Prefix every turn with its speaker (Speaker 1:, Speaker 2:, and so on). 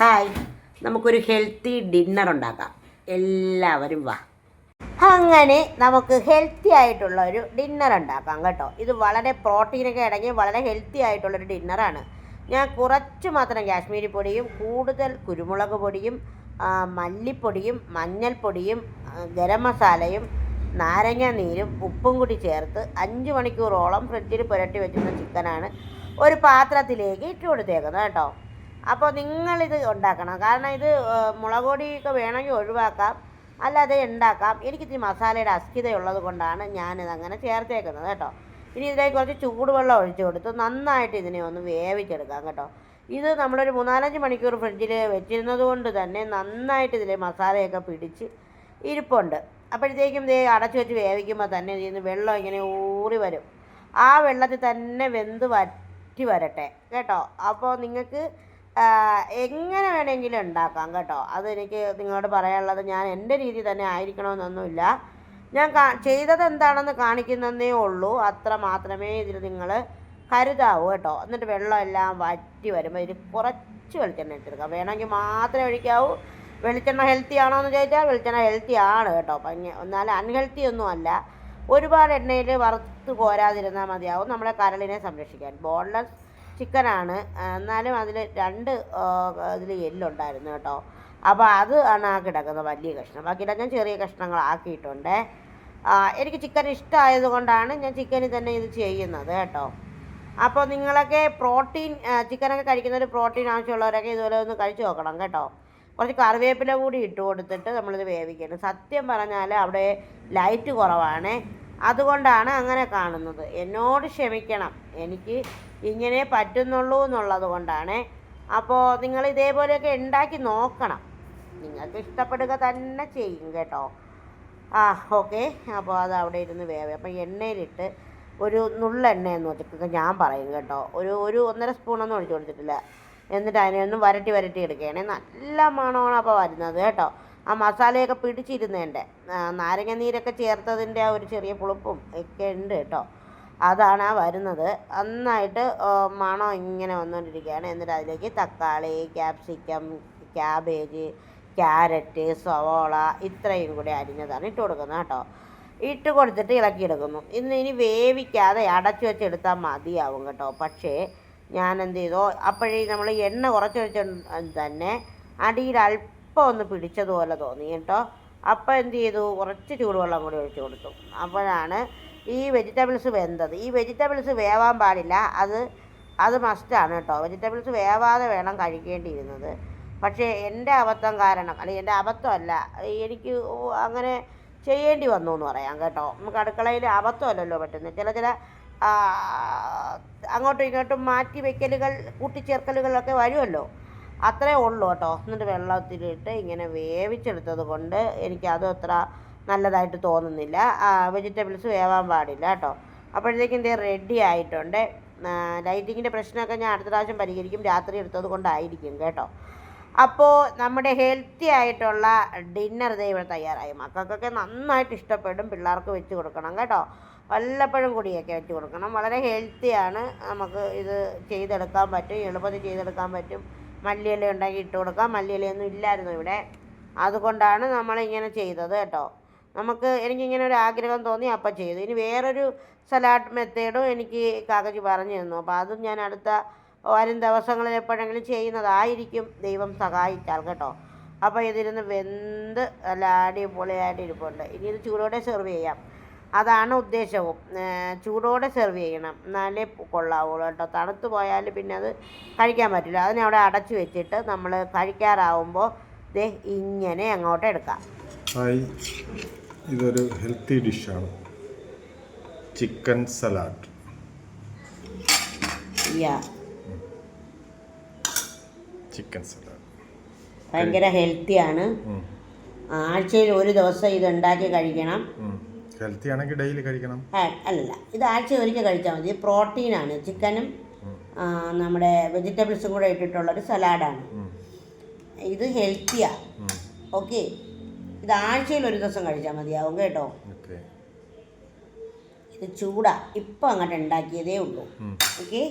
Speaker 1: Hi. നമുക്കൊരു healthy dinner ഉണ്ടാക്കാം. എല്ലാവരും വാ. അങ്ങനെ നമുക്ക് ഹെൽത്തി ആയിട്ടുള്ള ഒരു ഡിന്നർ ഉണ്ടാക്കാം കേട്ടോ. ഇത് വളരെ പ്രോട്ടീനൊക്കെ അടങ്ങി വളരെ ഹെൽത്തി ആയിട്ടുള്ളൊരു ഡിന്നറാണ് ഞാൻ കുറച്ച് മാത്രം കാശ്മീരി പൊടിയും കൂടുതൽ കുരുമുളക് പൊടിയും മല്ലിപ്പൊടിയും മഞ്ഞൾപ്പൊടിയും ഗരം മസാലയും നാരങ്ങ നീരും ഉപ്പും കൂടി ചേർത്ത് അഞ്ച് മണിക്കൂറോളം ഫ്രിഡ്ജിൽ പുരട്ടി വെച്ചിരുന്ന ചിക്കനാണ് ഒരു പാത്രത്തിലേക്ക് ഇട്ട് കൊടുത്തേക്കുന്നത് കേട്ടോ. അപ്പോൾ നിങ്ങളിത് ഉണ്ടാക്കണം. കാരണം ഇത് മുളക് പൊടിയൊക്കെ വേണമെങ്കിൽ ഒഴിവാക്കാം. അല്ലാതെ ഉണ്ടാക്കാം. എനിക്കിത്തിരി മസാലയുടെ അസ്ഥിതയുള്ളത് കൊണ്ടാണ് ഞാനിത് അങ്ങനെ ചേർത്തേക്കുന്നത് കേട്ടോ. ഇനി ഇതിലേക്ക് കുറച്ച് ചൂടുവെള്ളം ഒഴിച്ചു കൊടുത്ത് നന്നായിട്ട് ഇതിനെ ഒന്ന് വേവിച്ചെടുക്കാം കേട്ടോ. ഇത് നമ്മളൊരു മൂന്നാലഞ്ച് മണിക്കൂർ ഫ്രിഡ്ജിൽ വെച്ചിരുന്നത് കൊണ്ട് തന്നെ നന്നായിട്ട് ഇതിലെ മസാലയൊക്കെ പിടിച്ച് ഇരിപ്പുണ്ട്. അപ്പോഴത്തേക്കും ഇത് അടച്ചു വെച്ച് വേവിക്കുമ്പോൾ തന്നെ ഇതിൽ നിന്ന് വെള്ളം ഇങ്ങനെ ഊറി വരും. ആ വെള്ളത്തിൽ തന്നെ വെന്ത് വറ്റി വരട്ടെ കേട്ടോ. അപ്പോൾ നിങ്ങൾക്ക് എങ്ങനെ വേണമെങ്കിലും ഉണ്ടാക്കാം കേട്ടോ. അതെനിക്ക് നിങ്ങളോട് പറയാനുള്ളത് ഞാൻ എന്റെ രീതി തന്നെ ആയിരിക്കണമെന്നൊന്നുമില്ല. ഞാൻ കാ ചെയ്തത് എന്താണെന്ന് കാണിക്കുന്നതേ ഉള്ളൂ. അത്ര മാത്രമേ ഇതിൽ നിങ്ങൾ കരുതാവൂ കേട്ടോ. എന്നിട്ട് വെള്ളമെല്ലാം വറ്റി വരുമ്പോൾ ഇതിൽ കുറച്ച് വെളിച്ചെണ്ണ ഇട്ടെടുക്കാം വേണമെങ്കിൽ മാത്രമേ ഒഴിക്കാവൂ. വെളിച്ചെണ്ണ ഹെൽത്തി ആണോ എന്ന് ചോദിച്ചാൽ വെളിച്ചെണ്ണ ഹെൽത്തി ആണ് കേട്ടോ. പഞ്ഞ എന്നാലും അൺഹെൽത്തി ഒന്നും അല്ല. ഒരുപാട് എണ്ണയിൽ വറുത്ത് കോരാതിരുന്നാൽ മതിയാവും. നമ്മളെ കരളിനെ സംരക്ഷിക്കാൻ. ബോൺലെസ് ചിക്കനാണ്. എന്നാലും അതിൽ രണ്ട് ഇതിൽ എല്ലുണ്ടായിരുന്നു കേട്ടോ. അപ്പോൾ അത് ആണ് ആ കിടക്കുന്നത് വലിയ കഷ്ണം. ബാക്കിയെല്ലാം ഞാൻ ചെറിയ കഷ്ണങ്ങളാക്കിയിട്ടുണ്ട് എനിക്ക് ചിക്കൻ ഇഷ്ടമായത് കൊണ്ടാണ് ഞാൻ ചിക്കനിൽ തന്നെ ഇത് ചെയ്യുന്നത് കേട്ടോ. അപ്പോൾ നിങ്ങളൊക്കെ പ്രോട്ടീൻ ചിക്കനൊക്കെ കഴിക്കുന്നവർ പ്രോട്ടീൻ ആവശ്യമുള്ളവരൊക്കെ ഇതുപോലെ ഒന്ന് കഴിച്ചു നോക്കണം കേട്ടോ. കുറച്ച് കറിവേപ്പില കൂടി ഇട്ട് കൊടുത്തിട്ട് നമ്മളിത് വേവിക്കണം. സത്യം പറഞ്ഞാൽ അവിടെ ലൈറ്റ് കുറവാണ്. അതുകൊണ്ടാണ് അങ്ങനെ കാണുന്നത്. എന്നോട് ക്ഷമിക്കണം. എനിക്ക് ഇങ്ങനെ പറ്റുന്നുള്ളൂ എന്നുള്ളത് കൊണ്ടാണ്. അപ്പോൾ നിങ്ങൾ ഇതേപോലെയൊക്കെ ഉണ്ടാക്കി നോക്കണം. നിങ്ങൾക്ക് ഇഷ്ടപ്പെടുക തന്നെ ചെയ്യും കേട്ടോ. ആ ഓക്കെ. അപ്പോൾ അത് അവിടെ ഇരുന്ന് വേവേ. അപ്പോൾ എണ്ണയിലിട്ട് ഒരു നുള്ളെണ്ണ എന്ന് വെച്ചിട്ട് ഞാൻ പറയും കേട്ടോ. ഒരു ഒരു ഒന്നര സ്പൂണൊന്നും ഒഴിച്ചു കൊടുത്തിട്ടില്ല. എന്നിട്ട് അതിനെ ഒന്ന് വരട്ടി വരട്ടി എടുക്കുകയാണെ. നല്ല മണമാണ് അപ്പോൾ വരുന്നത് കേട്ടോ. ആ മസാലയൊക്കെ പിടിച്ചിരുന്നതിന്റെ നാരങ്ങ നീരൊക്കെ ചേർത്തതിന്റെ ആ ഒരു ചെറിയ പുളിപ്പും ഒക്കെ ഉണ്ട് കേട്ടോ. അതാണ് ആ വരുന്നത്. നന്നായിട്ട് മണം ഇങ്ങനെ വന്നുകൊണ്ടിരിക്കുകയാണ് എന്നിട്ട് അതിലേക്ക് തക്കാളി ക്യാപ്സിക്കം ക്യാബേജ് ക്യാരറ്റ് സവോള ഇത്രയും കൂടി അരിഞ്ഞതാണ് ഇട്ട് കൊടുക്കുന്നത് കേട്ടോ. ഇട്ട് കൊടുത്തിട്ട് ഇളക്കിയെടുക്കുന്നു ഇന്ന് ഇനി വേവിക്കാതെ അടച്ചു വെച്ചെടുത്താൽ മതിയാവും കേട്ടോ. പക്ഷേ ഞാൻ എന്ത് ചെയ്തോ? അപ്പോഴേ നമ്മൾ എണ്ണ കുറച്ച് വെച്ച തന്നെ അടിയിൽ അല്പം ഒന്ന് പിടിച്ചതുപോലെ തോന്നി കേട്ടോ. അപ്പോൾ എന്ത് ചെയ്തു? കുറച്ച് ചൂടുവെള്ളം കൂടി ഒഴിച്ച് കൊടുത്തു. അപ്പോഴാണ് ഈ വെജിറ്റബിൾസ് വെന്തത്. ഈ വെജിറ്റബിൾസ് വേവാൻ പാടില്ല. അത് അത് മസ്റ്റാണ് കേട്ടോ. വെജിറ്റബിൾസ് വേവാതെ വേണം കഴിക്കേണ്ടിയിരുന്നത്. പക്ഷേ എന്റെ അബദ്ധം കാരണം അല്ലെങ്കിൽ എന്റെ അബദ്ധമല്ല എനിക്ക് അങ്ങനെ ചെയ്യേണ്ടി വന്നു എന്ന് പറയാം കേട്ടോ. നമുക്ക് അടുക്കളയിൽ അബദ്ധമല്ലല്ലോ പറ്റുന്നത്. ചില ചില അങ്ങോട്ടും ഇങ്ങോട്ടും മാറ്റി വയ്ക്കലുകൾ കൂട്ടിച്ചേർക്കലുകളൊക്കെ വരുമല്ലോ. അത്രേ ഉള്ളൂ കേട്ടോ. എന്നിട്ട് വെള്ളത്തിലിട്ട് ഇങ്ങനെ വേവിച്ചെടുത്തത് കൊണ്ട് എനിക്കത് അത്ര നല്ലതായിട്ട് തോന്നുന്നില്ല. വെജിറ്റബിൾസ് വേവാൻ പാടില്ല കേട്ടോ. അപ്പോഴത്തേക്കും ഇത് റെഡി ആയിട്ടുണ്ട്. ലൈറ്റിങ്ങിന്റെ പ്രശ്നമൊക്കെ ഞാൻ അടുത്ത പ്രാവശ്യം പരിഹരിക്കും. രാത്രി എടുത്തത് കൊണ്ടായിരിക്കും കേട്ടോ. അപ്പോൾ നമ്മുടെ ഹെൽത്തി ആയിട്ടുള്ള ഡിന്നർ ഇതേ ഇവിടെ തയ്യാറായി. മക്കൾക്കൊക്കെ നന്നായിട്ട് ഇഷ്ടപ്പെടും. പിള്ളേർക്ക് വെച്ച് കൊടുക്കണം കേട്ടോ. വല്ലപ്പോഴും കൂടിയൊക്കെ വെച്ച് കൊടുക്കണം. വളരെ ഹെൽത്തിയാണ് നമുക്ക് ഇത് ചെയ്തെടുക്കാൻ പറ്റും. എളുപ്പത്തിൽ ചെയ്തെടുക്കാൻ പറ്റും. മല്ലിയില ഉണ്ടാക്കി ഇട്ട് കൊടുക്കാം. മല്ലിയിലയൊന്നും ഇല്ലായിരുന്നു ഇവിടെ. അതുകൊണ്ടാണ് നമ്മളിങ്ങനെ ചെയ്തത് കേട്ടോ. നമുക്ക് എനിക്കിങ്ങനെ ഒരു ആഗ്രഹം തോന്നി അപ്പം ചെയ്തു. ഇനി വേറൊരു സലാഡ് മെത്തേഡും എനിക്ക് കാക്കജി പറഞ്ഞു തന്നു. അപ്പോൾ അതും ഞാൻ അടുത്ത വരും ദിവസങ്ങളിൽ എപ്പോഴെങ്കിലും ചെയ്യുന്നതായിരിക്കും. ദൈവം സഹായിച്ചാൽ കേട്ടോ. അപ്പോൾ ഇതിരുന്ന് വെന്ത് നല്ല അടിപൊളിയായിട്ട് ഇരിപ്പുണ്ട്. ഇനി ഇത് ചൂടോടെ സെർവ് ചെയ്യാം. അതാണ് ഉദ്ദേശവും. ചൂടോടെ സെർവ് ചെയ്യണം. എന്നാലേ കൊള്ളാവുള്ളൂ കേട്ടോ. തണുത്ത് പോയാൽ പിന്നെ അത് കഴിക്കാൻ പറ്റില്ല. അതിനെ അവിടെ അടച്ചു വെച്ചിട്ട് നമ്മൾ കഴിക്കാറാവുമ്പോൾ ദേ ഇങ്ങനെ അങ്ങോട്ട് എടുക്കാം.
Speaker 2: ഇതൊരു ഹെൽത്തി ഡിഷാണ് ചിക്കൻ സലാഡ് ചിക്കൻ സലാഡ്
Speaker 1: ഭയങ്കര ഹെൽത്തിയാണ് ആഴ്ചയിൽ ഒരു ദിവസം ഇത് ഉണ്ടാക്കി കഴിക്കണം.
Speaker 2: ഹെൽത്തി ആണെങ്കിൽ ഡെയിലി കഴിക്കണം.
Speaker 1: അല്ല ഇത് ആഴ്ച ഒരിക്കൽ കഴിച്ചാൽ മതി. പ്രോട്ടീൻ ആണ്. ചിക്കനും നമ്മുടെ വെജിറ്റബിൾസും കൂടെ ഇട്ടിട്ടുള്ളൊരു സലാഡാണ്. ഇത് ഹെൽത്തിയാണ്. ഓക്കെ ഇത് ആഴ്ചയിൽ ഒരു ദിവസം കഴിച്ചാൽ മതിയാവും കേട്ടോ. ഇത് ചൂടാ. ഇപ്പം അങ്ങോട്ട് ഉണ്ടാക്കിയതേ ഉള്ളൂ. ഓക്കേ.